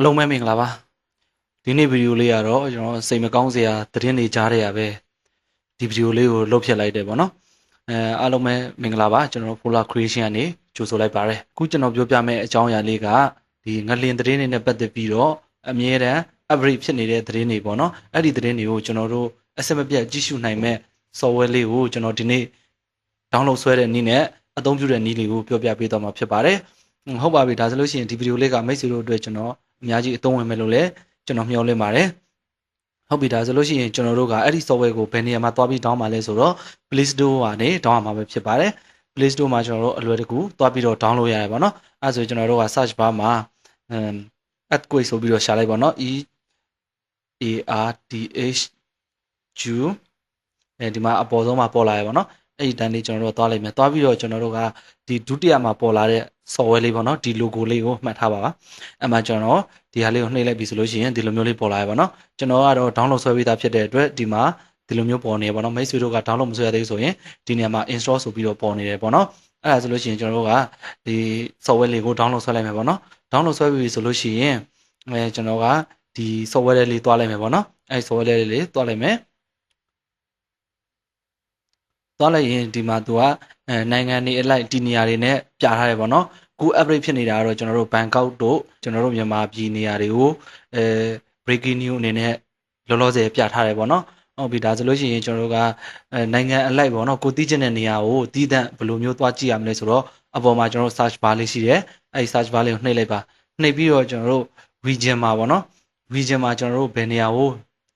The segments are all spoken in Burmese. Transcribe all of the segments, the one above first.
အားလုံးပဲမင်္ဂလာပါဒီနေ့ဗီဒီယိုလေးကတော့ကျွန်တော်စိတ်မကောင်းစရာသတင်းတွေကြားရရပဲဒီဗီဒီယိုလေးကိုလုတ်ဖြစ်လိုက်တယ်ပေါ့နော်အဲအားလုံးပဲမင်္ဂလာပါကျွန်တော် Polar Creation ကနေကြိုဆိုလိုက်ပါတယ်အခုကျွန်တော်ပြောပြမယ့်အကြောင်းအရာလေးကဒီငလင်သတင်းတွေနဲ့ပတ်သက်ပြီးတော့အမြဲတမ်း upgrade ဖြစ်နေတဲ့သတင်းတွေပေါ့နော်အဲ့ဒီသတင်းတွေကိုကျွန်တော်တို့အဆက်မပြတ်ကြည့်ရှုနိုင်မဲ့ software လေးကိုကျွန်တော်ဒီနေ့ download ဆွဲတဲ့နည်းနဲ့အသုံးပြုတဲ့နည်းလေးကိုပြောပြပေးတော့မှာဖြစ်ပါတယ်ဟုတ်ပါပြီဒါဆိုလို့ရှိရင်ဒီဗီဒီယိုလေးကမိတ်ဆွေတို့အတွက်ကျွန်တော် အများကြီးအသုံးဝင်မယ်လို့လည်းကျွန်တော်မျှော်လင့်ပါတယ်ဟုတ်ပြီဒါဆိုလို့ရှိရင်ကျွန်တော်တို့ကအဲ့ဒီ software ကိုဘယ်နေရာမှာသွားပြီး down မှာလဲဆိုတော့ Play Store ကနေ down မှာပဲဖြစ်ပါတယ် Play Store မှာကျွန်တော်တို့အလွယ်တကူသွားပြီးတော့ download ရတယ်ပေါ့နော်အဲဆိုကျွန်တော်တို့က search bar မှာ um earthquake ဆိုပြီးတော့ရှာလိုက်ပေါ့နော် E A R T H Q အဲဒီမှာအပေါ်ဆုံးမှာပေါ်လာရပါတော့အဲ့ဒီတန်းလေးကျွန်တော်တို့သွားလိုက်မယ်သွားပြီးတော့ကျွန်တော်တို့ကဒီဒုတိယမှာပေါ်လာတဲ့ software လေးပေါ့နော်ဒီ logo လေးကိုမှတ်ထားပါပါအဲ့မှာကျွန်တော်ဒီဟာလေးကိုနှိပ်လိုက်ပြီဆိုလို့ရှိရင်ဒီလိုမျိုးလေးပေါ်လာရပါတော့ကျွန်တော်ကတော့ download ဆွဲပေးတာဖြစ်တဲ့အတွက်ဒီမှာဒီလိုမျိုးပေါ်နေပါတော့မိတ်ဆွေတို့က download မဆွဲရသေးဘူးဆိုရင်ဒီနေရာမှာ install ဆိုပြီးတော့ပေါ်နေတယ်ပေါ့နော်အဲ့ဒါဆိုလို့ရှိရင်ကျွန်တော်တို့ကဒီ software လေးကို download ဆွဲလိုက်မယ်ပေါ့နော် download ဆွဲပြီဆိုလို့ရှိရင်အဲကျွန်တော်ကဒီ software လေးသွားလိုက်မယ်ပေါ့နော်အဲ့ software လေးသွားလိုက်မယ် သွားလိုက်ရင်ဒီမှာသူကအဲနိုင်ငံတွေအလိုက်ဒီနေရာတွေနဲ့ပြထားတယ်ပေါ့နော်ခု upgrade ဖြစ်နေတာကတော့ကျွန်တော်တို့ဘန်ကောက်တို့ကျွန်တော်တို့မြန်မာပြည်နေရာတွေကိုအဲ breaking news အနေနဲ့လောလောဆယ်ပြထားတယ်ပေါ့နော်ဟုတ်ပြီဒါဆိုလို့ရှိရင်ကျွန်တော်တို့ကအဲနိုင်ငံအလိုက်ပေါ့နော်ကိုတီးကျင်တဲ့နေရာကိုတီးတန့်ဘယ်လိုမျိုးသွားကြည့်ရမလဲဆိုတော့အပေါ်မှာကျွန်တော်တို့ search bar လေးရှိတယ်အဲဒီ search bar လေးကိုနှိပ်လိုက်ပါနှိပ်ပြီးတော့ကျွန်တော်တို့ region မှာပေါ့နော် region မှာကျွန်တော်တို့ဘယ်နေရာကို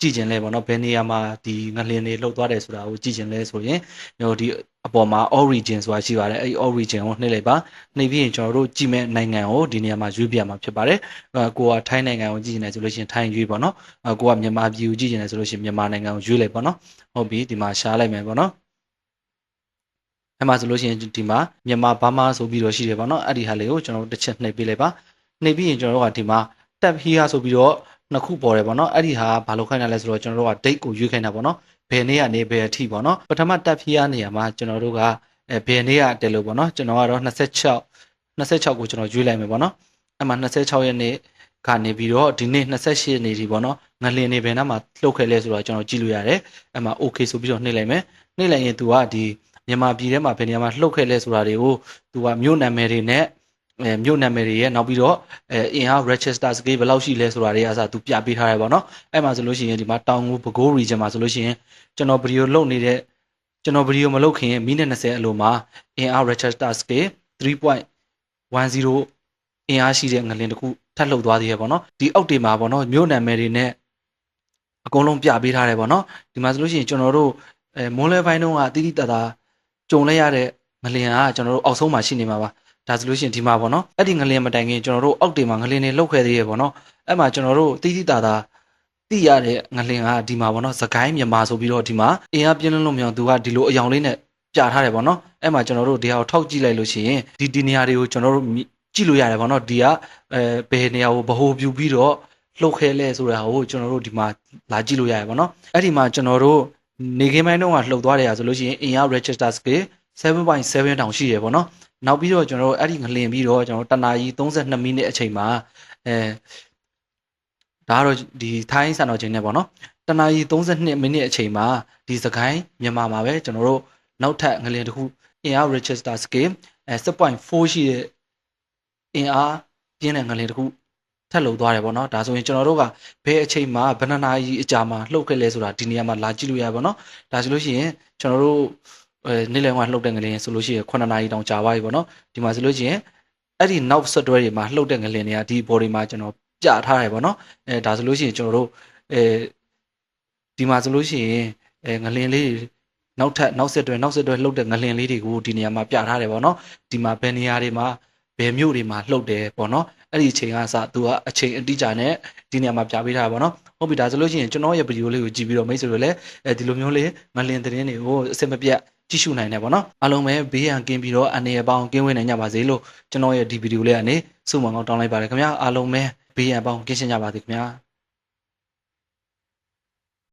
ကြည့်ကျင်လဲပေါ့နော်ဘယ်နေရာမှာဒီငလျင်တွေလှုပ်သွားတယ်ဆိုတာကိုကြည့်ကျင်လဲဆိုရင်ကျွန်တော်ဒီအပေါ်မှာ origin ဆိုတာရှိပါတယ်အဲဒီ origin ကိုနှိပ်လိုက်ပါနှိပ်ပြီးရင်ကျွန်တော်တို့ကြည့်မဲ့နိုင်ငံကိုဒီနေရာမှာရွေးပြမှာဖြစ်ပါတယ်အဲကိုကထိုင်းနိုင်ငံကိုကြည့်ကျင်တယ်ဆိုလို့ရှိရင်ထိုင်းရွေးပေါ့နော်အဲကိုကမြန်မာပြည်ကိုကြည့်ကျင်တယ်ဆိုလို့ရှိရင်မြန်မာနိုင်ငံကိုရွေးလိုက်ပေါ့နော်ဟုတ်ပြီဒီမှာရှားလိုက်မယ်ပေါ့နော်အဲ့မှာဆိုလို့ရှိရင်ဒီမှာမြန်မာဘာမာဆိုပြီးတော့ရှိတယ်ပေါ့နော်အဲ့ဒီဟာလေးကိုကျွန်တော်တို့တစ်ချက်နှိပ်ပေးလိုက်ပါနှိပ်ပြီးရင်ကျွန်တော်တို့ကဒီမှာ tab here ဆိုပြီးတော့ နှစ်ခုပေါ်တယ်ပေါ့နော်အဲ့ဒီဟာဘာလို့ခိုင်းတာလဲဆိုတော့ကျွန်တော်တို့က date ကိုရွေးခိုင်းတာပေါ့နော်ဘယ်နေ့ကနေဘယ်အထိပေါ့နော်ပထမ tab here နေရာမှာကျွန်တော်တို့ကအဲဘယ်နေ့ကတယ်လို့ပေါ့နော်ကျွန်တော်ကတော့26 26ကိုကျွန်တော်ရွေးလိုက်မယ်ပေါ့နော်အဲ့မှာ26ရက်နေ့ကနေပြီးတော့ဒီနေ့28ရက်နေ့ဒီပေါ့နော်ငလင်နေဘယ်နှမှာလှုပ်ခဲ့လဲဆိုတော့ကျွန်တော်ကြည့်လို့ရတယ်အဲ့မှာ okay ဆိုပြီးတော့နှိပ်လိုက်မယ်နှိပ်လိုက်ရင် तू ကဒီမြန်မာပြည်ထဲမှာဘယ်နေရာမှာလှုပ်ခဲ့လဲဆိုတာတွေကို तू ကမြို့နာမည်တွေနဲ့အဲ မြို့နာမည်တွေရဲ့နောက်ပြီးတော့အဲအင်အား register scale ဘယ်လောက်ရှိလဲဆိုတာတွေအစားသူပြပေးထားရပါတော့အဲ့မှာဆိုလို့ရှိရင်ဒီမှာတောင်ငူပဲခူး region မှာဆိုလို့ရှိရင်ကျွန်တော်ဗီဒီယိုလုပ်နေတဲ့ကျွန်တော်ဗီဒီယိုမလုပ်ခင်မိနစ်20အလိုမှာအင်အား register scale 3.10အင်အားရှိတဲ့ငလင်တစ်ခုထပ်လှုပ်သွားသေးရပေါ့နော်ဒီအောက်တွေမှာပေါ့နော်မြို့နာမည်တွေနဲ့အကုန်လုံးပြပေးထားတယ်ပေါ့နော်ဒီမှာဆိုလို့ရှိရင်ကျွန်တော်တို့အဲမွန်လဲပိုင်းတုန်းကတိတိတသာကြုံလဲရတဲ့ငလင်ကကျွန်တော်တို့အောက်ဆုံးမှာရှိနေမှာပါ ဒါဆိုလို့ရှိရင်ဒီမှာပေါ့နော်အဲ့ဒီငလင်မတိုင်ခင်ကျွန်တော်တို့အောက်တွေမှာငလင်တွေလှုပ်ခဲ့သေးရပေါ့နော်အဲ့မှာကျွန်တော်တို့တိတိတသာသိရတဲ့ငလင်ကဒီမှာပေါ့နော်သခိုင်းမြန်မာဆိုပြီးတော့ဒီမှာအင်အားပြင်းလုံးလုံးမြောင်သူကဒီလိုအယောင်လေးနဲ့ပြထားတယ်ပေါ့နော်အဲ့မှာကျွန်တော်တို့ဒီဟာကိုထောက်ကြည့်လိုက်လို့ရှိရင်ဒီဒီနေရာတွေကိုကျွန်တော်တို့ကြည့်လို့ရတယ်ပေါ့နော်ဒီကအဲဘယ်နေရာကိုဗဟိုပြူပြီးတော့လှုပ်ခဲလဲဆိုတာကိုကျွန်တော်တို့ဒီမှာလာကြည့်လို့ရတယ်ပေါ့နော်အဲ့ဒီမှာကျွန်တော်တို့နေခင်းပိုင်းတုန်းကလှုပ်သွားတယ်ဆိုလို့ရှိရင်အင်အား register scale 7.7တောင်ရှိတယ်ပေါ့နော် နောက်ပြီးတော့ကျွန်တော်တို့အဲ့ဒီငလင်ပြီးတော့ကျွန်တော်တို့တနာရီ32မိနစ်အချိန်မှာအဲဒါကတော့ဒီထိုင်းစံတော်ချိန်နဲ့ပေါ့နော်တနာရီ32မိနစ်အချိန်မှာဒီစကိုင်းမြန်မာမှာပဲကျွန်တော်တို့နောက်ထပ်ငလင်တစ်ခုအင်အား register scale အဲ7.4ရှိတဲ့အင်အားပြင်းတဲ့ငလင်တစ်ခုထပ်လုံသွားတယ်ပေါ့နော်ဒါဆိုရင်ကျွန်တော်တို့ကဘယ်အချိန်မှာဘယ်နှစ်နာရီအကြာမှာလှုပ်ခဲ့လဲဆိုတာဒီနေရာမှာလာကြည့်လို့ရပါတော့ဒါဆိုလို့ရှိရင်ကျွန်တော်တို့အဲ နေ့လယ်ကလှုပ်တဲ့ငလင်ဆိုလို့ရှိရင်9နာရီတောင်ကြာသွားပြီပေါ့နော်ဒီမှာဆိုလို့ရှိရင်အဲ့ဒီနောက် software တွေမှာလှုပ်တဲ့ငလင်တွေကဒီ body မှာကျွန်တော်ပြထားတယ်ပေါ့နော်အဲဒါဆိုလို့ရှိရင်ကျွန်တော်တို့အဲဒီမှာဆိုလို့ရှိရင်အဲငလင်လေးနောက်ထပ်နောက်ဆက်တွဲနောက်ဆက်တွဲလှုပ်တဲ့ငလင်လေးတွေကိုဒီနေရာမှာပြထားတယ်ပေါ့နော်ဒီမှာဘယ်နေရာတွေမှာဘယ်မြို့တွေမှာလှုပ်တယ်ပေါ့နော်အဲ့ဒီအချိန်ကစသူကအချိန်အတိအကျနဲ့ဒီနေရာမှာပြပေးထားတာပေါ့နော်ဟုတ်ပြီဒါဆိုလို့ရှိရင်ကျွန်တော်ရဲ့ဗီဒီယိုလေးကိုကြည့်ပြီးတော့မိတ်ဆွေတို့လည်းအဲဒီလိုမျိုးလေးငလင်သတင်းတွေကိုအစင်မပြတ် ကြည့်ရှုနိုင်တယ်ပေါ့နော်အားလုံးပဲဘေးရန်ကင်းပြီးတော့အနေရပေါင်းကင်းဝေးနိုင်ကြပါစေလို့ကျွန်တော်ရဲ့ဒီဗီဒီယိုလေးကနေစုမုံကောင်းတောင်းလိုက်ပါတယ်ခင်ဗျာအားလုံးပဲဘေးရန်ပေါင်းကင်းရှင်းကြပါစေခင်ဗျာ